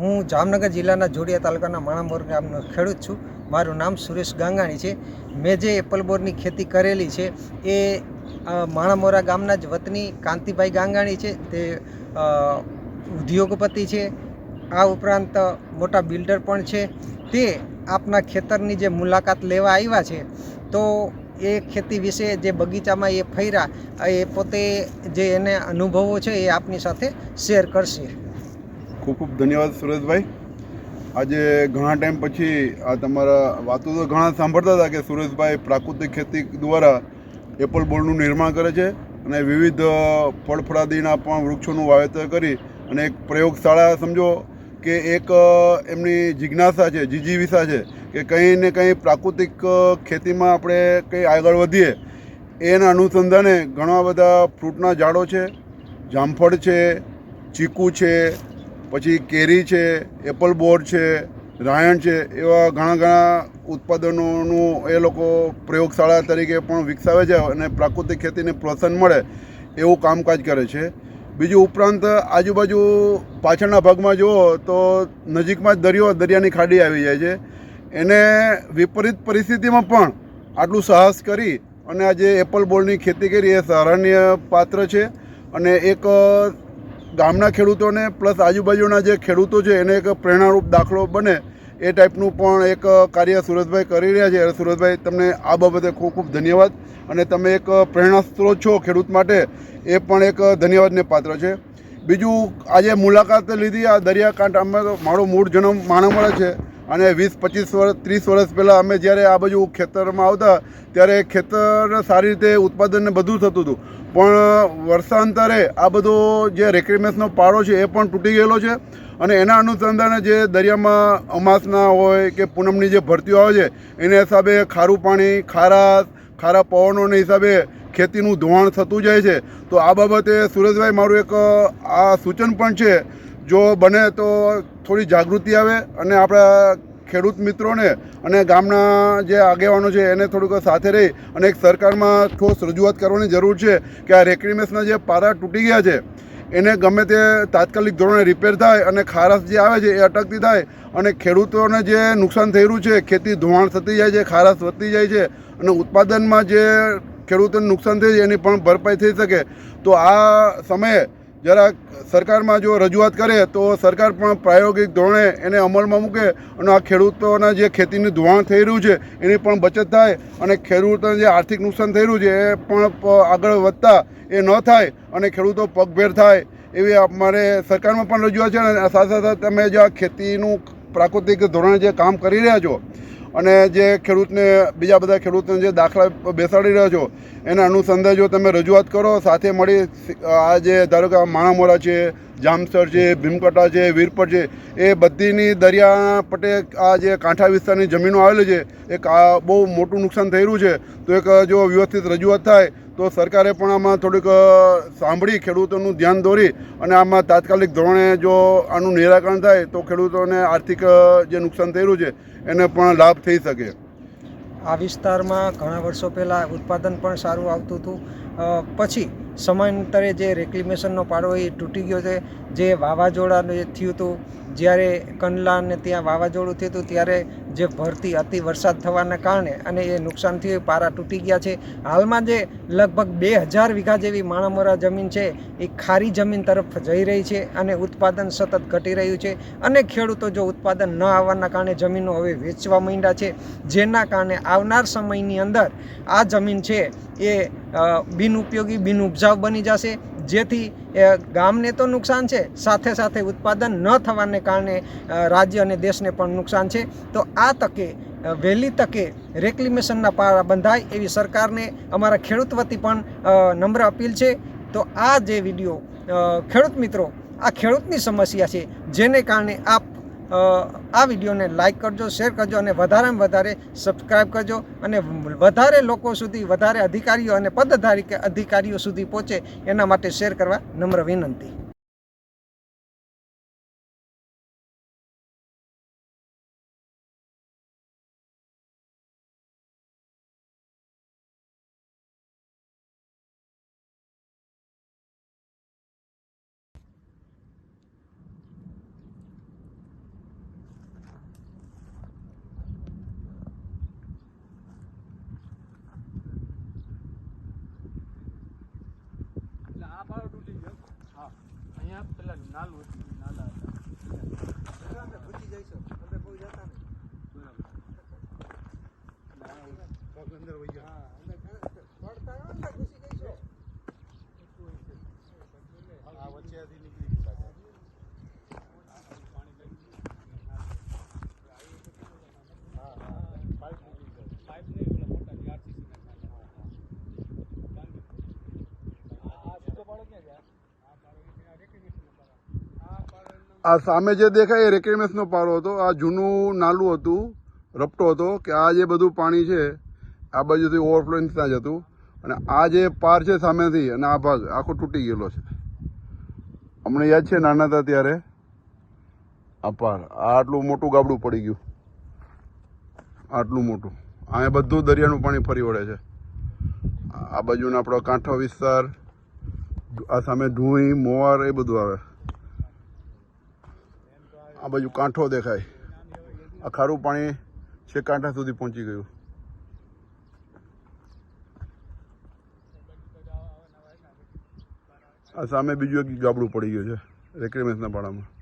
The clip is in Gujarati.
હું જામનગર જિલ્લાના જોડિયા તાલુકાના માણામોર ગામનો ખેડૂત છું. મારું નામ સુરેશ ગાંગાણી છે. મેં જે એપલ બોરની ખેતી કરેલી છે એ માણામોરા ગામના જ વતની કાંતિભાઈ ગાંગાણી છે. તે ઉદ્યોગપતિ છે. આ ઉપરાંત મોટા બિલ્ડર પણ છે. તે આપના ખેતરની જે મુલાકાત લેવા આવ્યા છે, તો એ ખેતી વિશે જે બગીચામાં એ ફર્યા, એ પોતે જે એને અનુભવો છે એ આપની સાથે શેર કરશે. ખૂબ ખૂબ ધન્યવાદ સુરેશભાઈ. આજે ઘણા ટાઈમ પછી આ તમારા વાતો તો ઘણા સાંભળતા હતા કે સુરેશભાઈ પ્રાકૃતિક ખેતી દ્વારા એપલ બોર્ડનું નિર્માણ કરે છે અને વિવિધ ફળફળાદીના પણ વૃક્ષોનું વાવેતર કરી અને એક પ્રયોગશાળા સમજો કે એક એમની જિજ્ઞાસા છે જીજીવિસા છે કે કંઈ ને કંઈ પ્રાકૃતિક ખેતીમાં આપણે કંઈ આગળ વધીએ. એના અનુસંધાને ઘણા બધા ફ્રૂટના ઝાડો છે, જામફળ છે, ચીકુ છે પછી કેરી છે, એપલ બોર્ડ છે, રાયણ છે, એવા ઘણા ઘણા ઉત્પાદનોનું એ લોકો પ્રયોગશાળા તરીકે પણ વિકસાવે છે અને પ્રાકૃતિક ખેતીને પ્રોત્સાહન મળે એવું કામકાજ કરે છે. બીજું ઉપરાંત આજુબાજુ પાછળના ભાગમાં જુઓ તો નજીકમાં જ દરિયો, દરિયાની ખાડી આવી જાય છે. એને વિપરીત પરિસ્થિતિમાં પણ આટલું સાહસ કરી અને આજે એપલ બોલની ખેતી કરી એ સરાહનીય પાત્ર છે. અને એક ગામના ખેડૂતોને પ્લસ આજુબાજુના જે ખેડૂતો છે, એને એક પ્રેરણારૂપ દાખલો બને એ ટાઈપનું પણ એક કાર્ય સુરજભાઈ કરી રહ્યા છે. સુરજભાઈ, તમને આ બાબતે ખૂબ ખૂબ ધન્યવાદ અને તમે એક પ્રેરણા સ્ત્રોત છો ખેડૂત માટે, એ પણ એક ધન્યવાદને પાત્ર છે. બીજું, આજે મુલાકાત લીધી આ દરિયાકાંઠામાં મારો મૂળ જન્મ માણામરા છે. અને વીસ, પચીસ વર્ષ ત્રીસ વર્ષ પહેલાં અમે જ્યારે આ બાજુ ખેતરમાં આવતા, ત્યારે ખેતર સારી રીતે ઉત્પાદનને બધું થતું હતું. પણ વર્ષાંતરે આ બધો જે રેક્રિમેન્સનો પાડો છે, એ પણ તૂટી ગયેલો છે. અને એના અનુસંધાને જે દરિયામાં અમાસના હોય કે પૂનમની જે ભરતીઓ આવે છે, એના હિસાબે ખારું પાણી ખારા ખારા પવનોને હિસાબે ખેતીનું ધોવાણ થતું જાય છે. તો આ બાબતે સુરેશભાઈ મારું એક આ સૂચન પણ છે જો બને તો થોડી જાગૃતિ આવે અને આપણા ખેડૂત મિત્રોને અને ગામના જે આગેવાનો છે એને થોડુંક સાથે રહી અને એક સરકારમાં ઠોસ રજૂઆત કરવાની જરૂર છે કે આ રેક્રિમેસના જે પારા તૂટી ગયા છે, એને ગમે તે તાત્કાલિક ધોરણે રિપેર થાય અને ખારાશ જે આવે છે એ અટકતી થાય અને ખેડૂતોને જે નુકસાન રહ્યું છે, ખેતી ધોવાણ થતી જાય છે, ખારાશ વધતી જાય છે અને ઉત્પાદનમાં જે ખેડૂતોને નુકસાન થઈ છે એની પણ ભરપાઈ થઈ શકે, તો આ સમયે જરાક સરકારમાં જો રજૂઆત કરે તો સરકાર પણ પ્રાયોગિક ધોરણે એને અમલમાં મૂકે અને આ ખેડૂતોના જે ખેતીનું ધોવાણ થઈ રહ્યું છે, એની પણ બચત થાય અને ખેડૂતોને જે આર્થિક નુકસાન થઈ રહ્યું છે, એ પણ આગળ વધતા એ ન થાય અને ખેડૂતો પગભેર થાય, એવી અમારે સરકારમાં પણ રજૂઆત છે અને સાથે સાથે તમે જે આ ખેતીનું પ્રાકૃતિક ધોરણે જે કામ કરી રહ્યા છો અને જે ખેડૂતને, બીજા બધા ખેડૂતને જે દાખલા બેસાડી રહ્યા છો, એના અનુસંધાન જો તમે રજૂઆત કરો, સાથે મળી, આ જે ધારો કે આ માણામોરા છે જામસર છે, ભીમકટા છે વીરપટ છે, એ બધીની દરિયા પટે આ જે કાંઠા વિસ્તારની જમીનો આવેલી છે એ બહુ મોટું નુકસાન થઈ રહ્યું છે. તો એક જો વ્યવસ્થિત રજૂઆત થાય, તો સરકારે પણ આમાં થોડીક સાંભળી ખેડૂતોનું ધ્યાન દોરી અને આમાં તાત્કાલિક ધોરણે જો આનું નિરાકરણ થાય, તો ખેડૂતોને આર્થિક જે નુકસાન થઈ રહ્યું છે, એને પણ લાભ થઈ શકે. આ વિસ્તારમાં ઘણા વર્ષો પહેલાં ઉત્પાદન પણ સારું આવતું હતું. પછી સમયાંતરે જે રેક્લિમેશનનો પાડો એ તૂટી ગયો છે. જે વાવાઝોડાનું જે થયું હતું, જ્યારે કંડલા અને ત્યાં વાવાઝોડું થયું હતું, ત્યારે જે ભરતી અતિ વરસાદ થવાના કારણે અને એ નુકસાન થયું પારા તૂટી ગયા છે. હાલમાં જે લગભગ બે હજાર વીઘા જેવી માણામોરા જમીન છે, એ ખારી જમીન તરફ જઈ રહી છે અને ઉત્પાદન સતત ઘટી રહ્યું છે. અને ખેડૂતો જો ઉત્પાદન ન આવવાના કારણે જમીનો હવે વેચવા માંડ્યા છે, જેના કારણે આવનાર સમયની અંદર આ જમીન છે એ બિનઉપયોગી બિન ઉપજાઉ બની જશે. જેથી ગામને તો નુકસાન છે સાથે સાથે ઉત્પાદન ન થવાને કારણે રાજ્ય અને દેશને પણ નુકસાન છે. તો આ તકે વહેલી તકે રેક્લિમેશનના પારા બંધાય એવી સરકારને અમારા ખેડૂત વતી પણ નમ્ર અપીલ છે. તો આ જે વીડિયો ખેડૂત મિત્રો આ ખેડૂતની સમસ્યા છે જેને કારણે અ, આ વિડીયોને લાઇક કરજો, શેર કરજો અને વધારેમાં વધારે સબસ્ક્રાઈબ કરજો અને વધારે લોકો સુધી, વધારે અધિકારીઓ અને પદધારી અધિકારીઓ સુધી પહોંચે એના માટે શેર કરવા નમ્ર વિનંતી. અહીંયા પેલા નાલું હતું નાલા હતા. ઘૂસી જઈશું અંદર બહુ જતા નહીં. બરાબર. અંદર વહી ગયો હા અંદર પડતા હોય ને ઘૂસી જઈશું આ વચ્ચેથી નીકળી ગયું પાછું. હા, હા. પાઇપ નીકળી ગયો. પાઇપ નહીં, પેલા મોટા જે RCC ના નાના. આ- આ સીધો પાડો ક્યાં છે? આ પાડો એ ત્યાં recreation નો પાડો. આ પાડો એમનો આ સામે જે દેખાય એ રેકેમેસનો પારો હતો. આ જૂનું નાલું હતું, રપટો હતો, કે આ જે બધું પાણી છે, આ બાજુથી ઓવરફ્લો ત્યાં જ હતું. અને આ જે પાર છે સામેથી, અને આ ભાગ આખો તૂટી ગયેલો છે. અમને યાદ છે નાના હતા ત્યારે? આ પાર આટલું મોટું ગાબડું પડી ગયું. આટલું મોટું. અહીંયા બધું દરિયાનું પાણી ફરી વળે છે. આ બાજુનો આપણો કાંઠો વિસ્તાર, આ સામે ધુઈ મોવાર એ બધું આવે. આ બાજુ કાંઠો દેખાય. આ ખારું પાણી છે કાંઠા સુધી પહોંચી ગયું. આ સામે બીજું એક ગાબડું પડી ગયું છે રેક્રેમેન્સના પાડામાં.